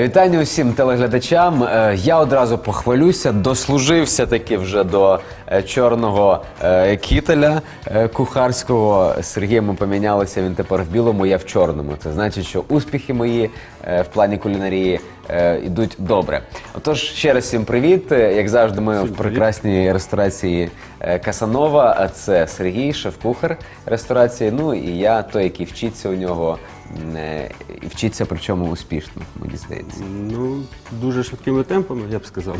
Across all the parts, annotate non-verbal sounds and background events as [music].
Вітання усім телеглядачам. Е, Я одразу похвалюся. Дослужився таки вже до е, чорного е, кітеля кухарського. З Сергієм ми помінялися. Він тепер в білому, я в чорному. Це значить, що успіхи мої в плані кулінарії йдуть добре. Отож, ще раз всім привіт. Як завжди, ми в прекрасній ресторації Касанова. А це Сергій, шеф-кухар ресторації. Ну і я той, який вчиться у нього. І вчиться причому успішно, мені здається. Ну, дуже швидкими темпами, я б сказав.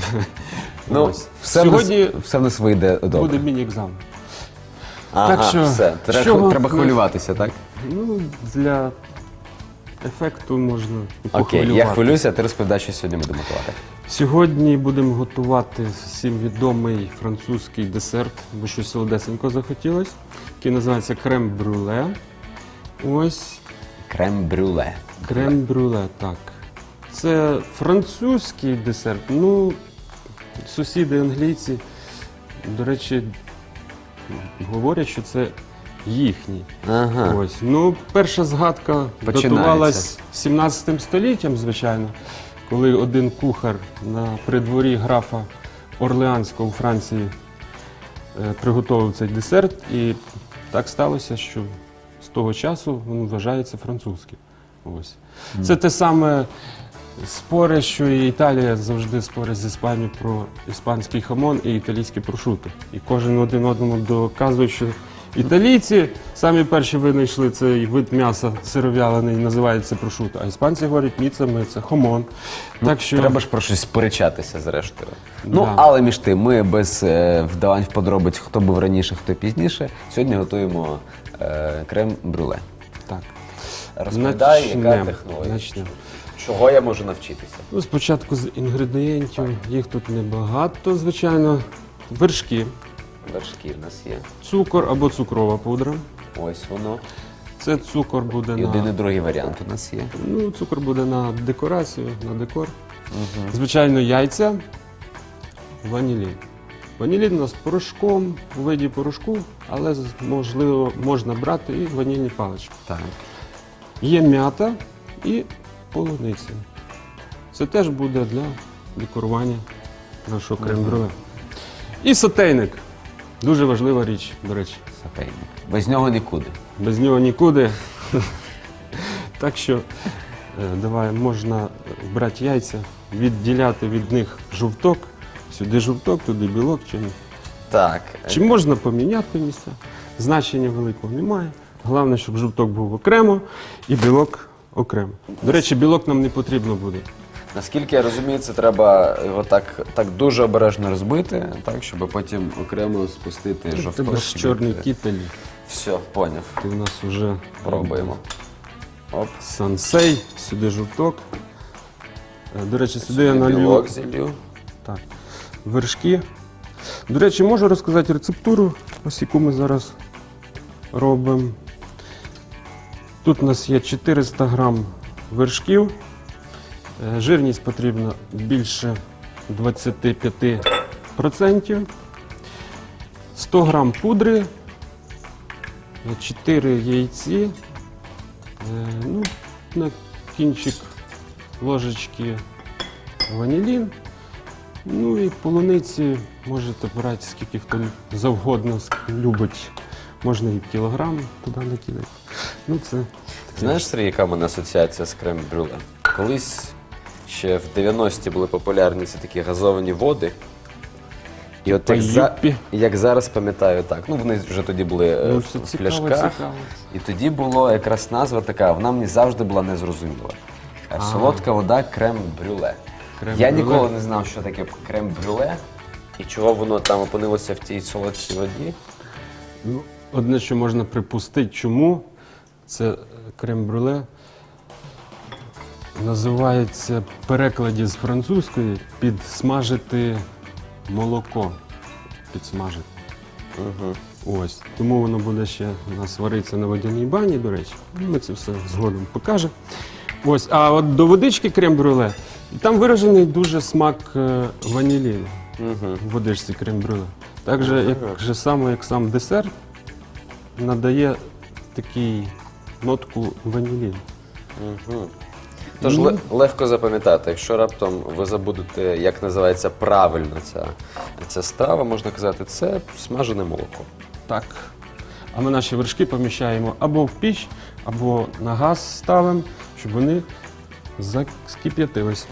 Ну, Ось. все, Сьогодні в нас, все в нас вийде добре. буде міні-екзамен. ага, так що, все. Треба, що треба хвилюватися, так? Ну, для ефекту можна і Окей, я похвилювати. хвилююся, а ти розповідай, що сьогодні будемо готувати. Сьогодні будемо готувати всім відомий французький десерт, бо щось солодесенько захотілось, який називається крем-брюле. Ось Крем-брюле. крем-брюле, так. Це французький десерт. Ну, сусіди англійці, до речі, говорять, що це їхній. Ага. Ось. Ну, перша згадка Починається. датувалась 17 століттям, звичайно, коли один кухар на придворі графа Орлеанського у Франції е, приготував цей десерт, і так сталося, що з того часу він вважається французьким. Ось. Це те саме спори, що і Італія завжди спорить з Іспанією про іспанський хамон і італійське прошуто. І кожен один одному доказує, що італійці самі перші винайшли цей вид м'яса сиров'ялений, називається прошуто. А іспанці говорять, ні, це ми, це хамон. так що Треба ж про щось сперечатися зрештою. Ну, Да. але між тим, ми без е, вдавань в подробиць, хто був раніше, хто пізніше. Сьогодні готуємо е, крем-брюле. так. Розповідай, яка Начнем. технологія. Начнем. Чого я можу навчитися? Ну, спочатку з інгредієнтів, їх тут небагато, звичайно. Вершки, Вершки в нас є. цукор або цукрова пудра. Ось воно. Це цукор буде І один і на другий варіант у нас є. ну, цукор буде на декорацію, на декор. Звичайно, яйця, ванілін. Ванілін у нас порошком, у виді порошку, але можливо можна брати і ванільні палички. Так. Є м'ята і полуниця. Це теж буде для декорування нашого крем-брюле. І сотейник. Дуже важлива річ, до речі. Сапейник. Без нього нікуди. Без нього нікуди. так що е, давай можна брати яйця, відділяти від них жовток. Сюди жовток, туди білок чи ні. Так. Чи можна поміняти місця? Значення великого немає. Головне, щоб жовток був окремо і білок окремо. До речі, білок нам не потрібно буде. Наскільки я розумію, це треба його так, так дуже обережно розбити, так, щоб потім окремо спустити Тебе жовток. ж чорний кітель. Все, поняв. Ти в нас вже Пробуємо. Оп. сансей, сюди жовток. Е, До речі, сюди я налью Білок зілью. так, вершки. До речі, можу розказати рецептуру, ось яку ми зараз робимо. Тут у нас є 400 грам вершків. Е, Жирність потрібна більше 25%. 100 грам пудри, 4 яйці, е, ну, на кінчик ложечки ванілін. Ну і полуниці можете брати скільки хто завгодно любить. Можна і кілограм туди накидати. Ну це Знаєш, Сергій, яка в мене асоціація з крем-брюле? Колись ще в 90-ті були популярні ці такі газовані води. І от як, за, як зараз пам'ятаю, так. Ну, вони вже тоді були е, Ну, в, це в цікаво, пляшках. цікаво. І тоді була якраз назва така, вона мені завжди була незрозуміла. Е, Солодка вода крем-брюле. Крем-брюле. Я ніколи не знав, що таке крем-брюле і чого воно там опинилося в тій солодкій воді. Ну, одне, що можна припустити, чому це е, крем-брюле називається в перекладі з французької підсмажити молоко. Підсмажити. Угу. Ось. Тому воно буде ще у нас варитися на водяній бані, до речі. Ми це все згодом покажемо. Ось, а от до водички крем-брюле, там виражений дуже смак е, ваніліну Угу. в водичці крем-брюле. Так же, як же само, як сам десерт, надає такий нотку ваніліну. Угу. Тож ле- легко запам'ятати, якщо раптом ви забудете, як називається правильно ця, ця страва, можна казати, це смажене молоко. Так. А ми наші вершки поміщаємо або в піч, або на газ ставимо, щоб вони заскип'ятились.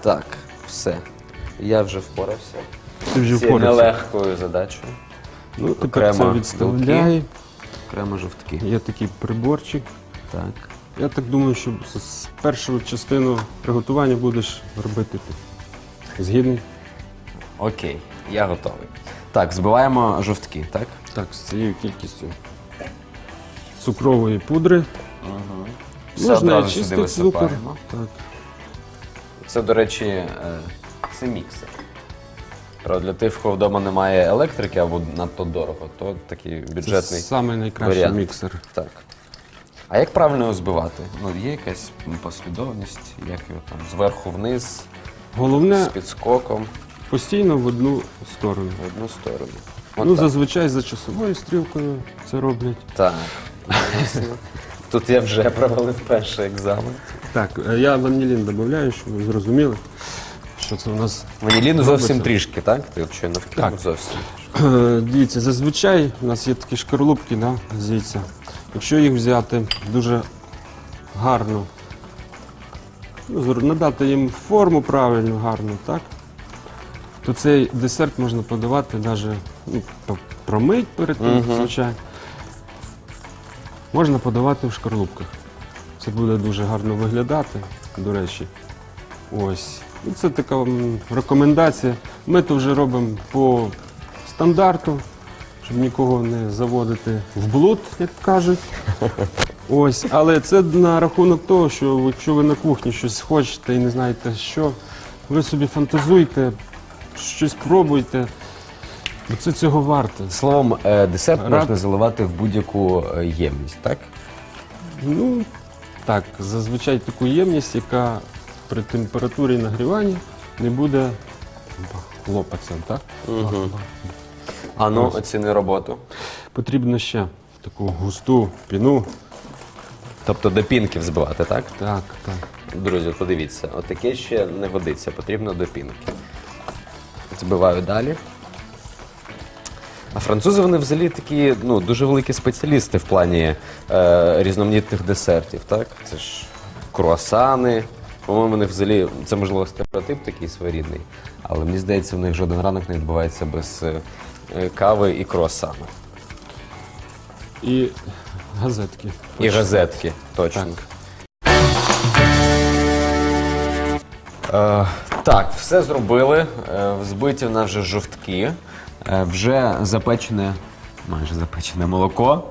Так, все. Я вже впорався. Ти вже цією впорався. нелегкою задачею. Ну, тепер Окремо це відставляй. Окремо жовтки. Є такий приборчик. Так. Я так думаю, що з- з першу частину приготування будеш робити ти. Згідний? Окей, я готовий. Так, збиваємо жовтки, так? Так, з цією кількістю цукрової пудри. Все Можна одразу сюди цукор. висипаємо. Так. Це, до речі, е, це міксер. Для тих, в кого вдома немає електрики або надто дорого, то такий Це бюджетний. самий найкращий варіант. міксер. Так. А як правильно його збивати? Ну, є якась послідовність, як його там зверху вниз, з Головне підскоком постійно в одну сторону. в одну сторону. ну, так. зазвичай за часовою стрілкою це роблять. Так. [laughs] Тут я вже провалив перший екзамен. Так, е, я ванілін додаю, щоб ви зрозуміли, що це у нас. Ваніліну зовсім трішки, так? Ти от щойно вкинув Так. зовсім. Е, Дивіться, зазвичай у нас є такі шкарлупки, да, з яйця. Якщо їх взяти дуже гарно, ну, зр- надати їм форму правильну, гарну, так? То цей десерт можна подавати навіть ну, по- промить перед тим, звичайно. Можна подавати в шкарлупках. Це буде дуже гарно виглядати, до речі. Ось. Ну, Це така м, рекомендація. Ми то вже робимо по стандарту, щоб нікого не заводити в блуд, як кажуть. [laughs] Ось, але це на рахунок того, що якщо ви на кухні щось хочете і не знаєте що, ви собі фантазуйте, щось пробуйте, бо це цього варте. Словом, е, десерт Рад- можна заливати в будь-яку е, ємність, так? Ну, так, зазвичай таку ємність, яка при температурі нагрівання не буде лопатися, так? А ну, оціни роботу. Потрібно ще таку густу піну. Тобто до пінки взбивати, так? Так, так. Друзі, подивіться, отаке ще не годиться, потрібно до пінки. Збиваю далі. А французи вони взагалі такі ну, дуже великі спеціалісти в плані е, різноманітних десертів, так? Це ж круасани. По-моєму, них взагалі, це можливо стереотип такий своєрідний, але мені здається, в них жоден ранок не відбувається без е, е, кави і круасана. І газетки. І газетки, точно. Е, так, все зробили. Е, взбиті в нас вже жовтки, вже запечене, майже запечене молоко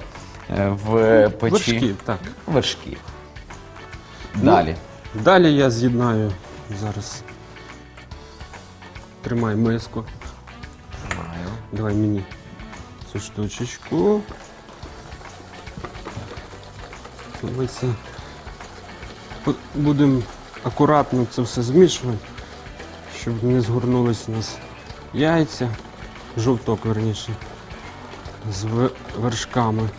е, в печі. Вершки, так. Вершки. Далі. Далі я з'єднаю зараз. Тримай миску. Давай мені цю штучечку. Ми це будемо акуратно це все змішувати, щоб не згорнулись у нас яйця, жовток верніше, з вершками.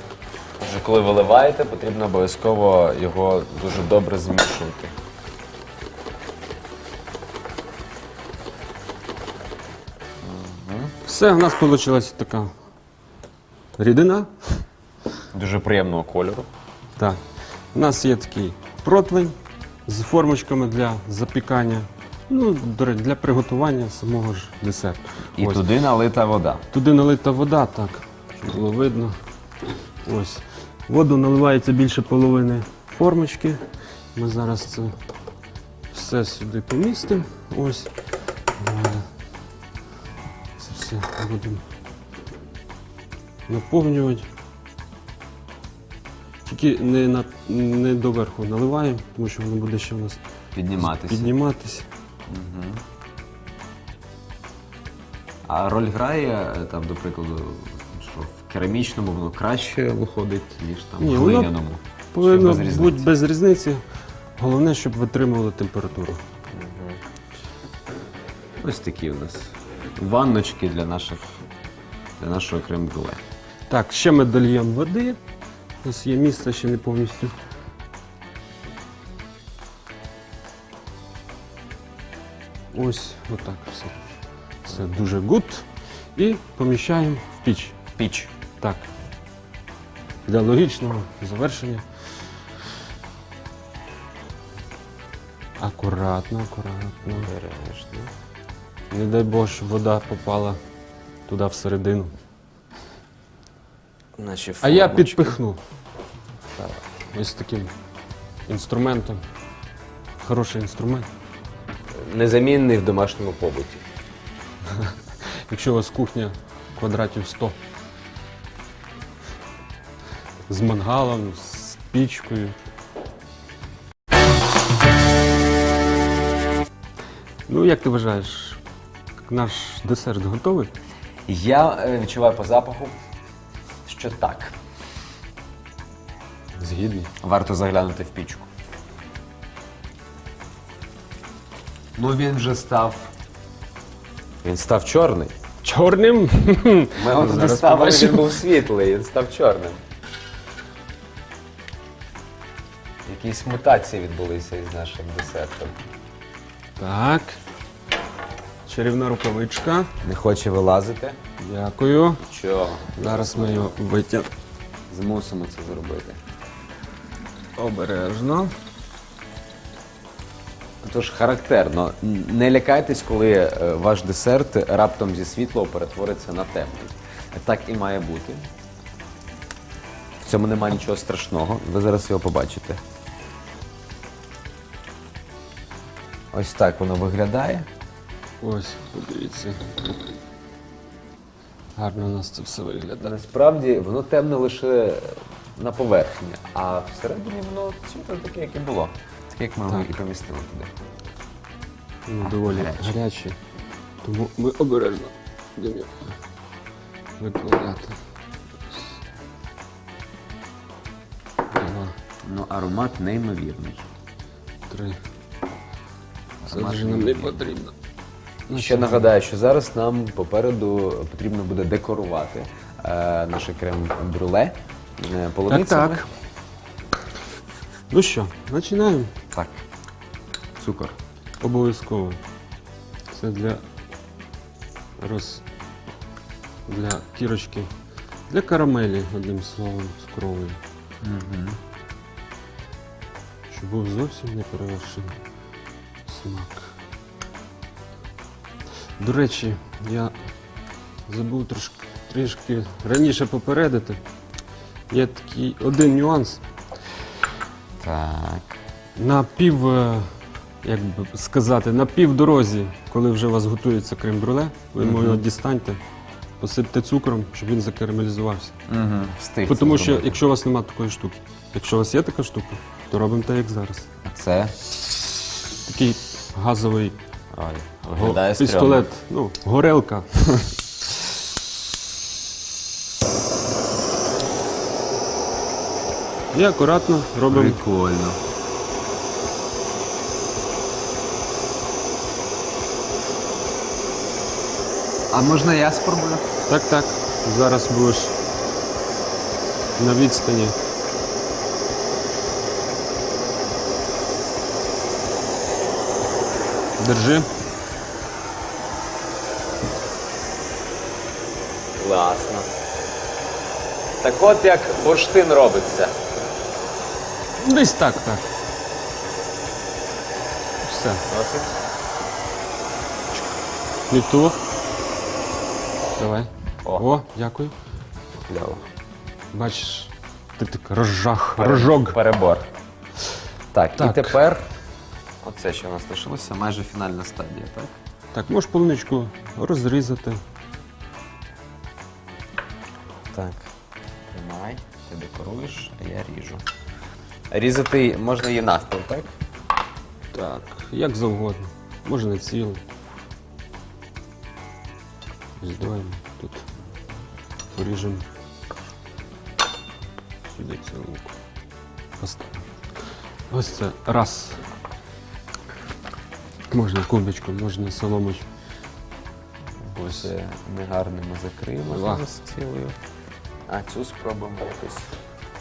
Вже коли виливаєте, потрібно обов'язково його дуже добре змішувати. Все, у нас вийшла така рідина. Дуже приємного кольору. Так. У нас є такий противень з формочками для запікання, ну, до речі, для приготування самого ж десерту. І Ось. туди налита вода. Туди налита вода, так, щоб було видно. Ось. Воду наливається більше половини формочки. Ми зараз це все сюди помістимо. Ось. Це все будемо наповнювати. Тільки не, на, не доверху наливаємо, тому що воно буде ще у нас Підніматися. підніматися. А роль грає е, там, до прикладу, що в керамічному воно краще виходить, ніж там Ні, в воно глиняному. Повинно Чи без різниці? бути без різниці. Головне, щоб витримувало температуру. Ось такі у нас ванночки для наших для нашого крем-брюле. Так, ще ми дольємо води. У нас є місце ще не повністю. Ось отак все. Це дуже гуд. І поміщаємо в піч. Піч. Так. Для логічного завершення. Акуратно, акуратно. Обережно. Не дай Бог, щоб вода попала туди всередину. Наші А я підпихну. Ось таким інструментом. Хороший інструмент. Незамінний в домашньому побуті. [laughs] Якщо у вас кухня квадратів 100. З мангалом, з пічкою. Ну, як ти вважаєш, наш десерт готовий? Я е, відчуваю по запаху, що так. Згідний. Варто заглянути в пічку. Ну він вже став. Він став чорний. Чорним? [laughs] Ми його туди Зараз ставили, побачимо. він був світлий, він став чорним. Якісь мутації відбулися із нашим десертом. Так. Чарівна рукавичка. Не хоче вилазити. Дякую. Чого? Зараз ми його витягнемо. Змусимо це зробити. Обережно. Тож характерно, не лякайтесь, коли е, ваш десерт раптом зі світлого перетвориться на темний. Так і має бути. В цьому немає нічого страшного. Ви зараз його побачите. Ось так воно виглядає. Ось, подивіться. Гарно у нас це все виглядає. Насправді воно темне лише на поверхні, а всередині воно світло таке, як і було. Як ми його і помістили туди. Ну, доволі гарячі. Тому ми обережно будемо його викладати. Два, Ну, аромат неймовірний. три. Це Аромат вже нам не неймовірний. потрібно. Ще нагадаю, що зараз нам попереду потрібно буде декорувати е, наше крем-брюле е, Так, полуницями. так. Ну що, починаємо. Так. Цукор. Обов'язково. Це для роз... для кірочки. Для карамелі, одним словом, цукрової. Угу. Щоб був зовсім не перевершений смак. До речі, я забув трошки, трішки раніше попередити. Є такий один нюанс. Так. На пів, е, як би сказати, на півдорозі, коли вже у вас готується крем-брюле, ви Мгм. його дістаньте, посипте цукром, щоб він закарамелізувався. Угу. Встиг. Це Тому що зробити. якщо у вас немає такої штуки, якщо у вас є така штука, то робимо так, як зараз. А Це Такий газовий Ой, го- виглядає пістолет, ну, горелка. [laughs] І акуратно робимо. Прикольно. А можна я спробую? Так, так. Зараз будеш на відстані. Держи. Класно. Так от як бурштин робиться. Десь так, так. Все. Досить. Ліфтово. Давай. О. О, дякую. Кльово. Бачиш, ти так розжах, рожок. Перебор. Так, Так. і тепер. Оце що у нас лишилося, майже фінальна стадія, так? Так, можеш полуничку розрізати. Так. Тримай, ти декоруєш, а я ріжу. Різати можна її навпіл, так? Так, як завгодно. Можна цілу. Ось тут поріжемо. Сюди цілу. Поставимо. Ось це раз. Можна кубочку, можна соломочку. Ось е, негарно ми закриємо Два. зараз цілою. А цю спробуємо якось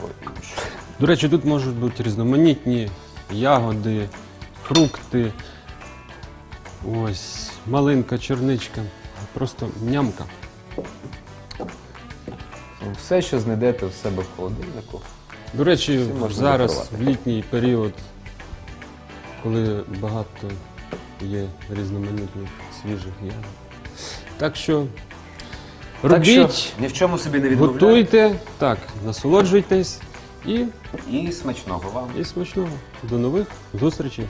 по-іншому. До речі, тут можуть бути різноманітні ягоди, фрукти. Ось, малинка, черничка. Просто нямка. Все, що знайдете в себе в холодильнику. До речі, Всі можна зараз в літній період, коли багато є різноманітних свіжих ягод. Так що Так робіть, що ні в чому собі не відмовляйте. готуйте, так, насолоджуйтесь і, І смачного вам. і смачного. До нових зустрічей.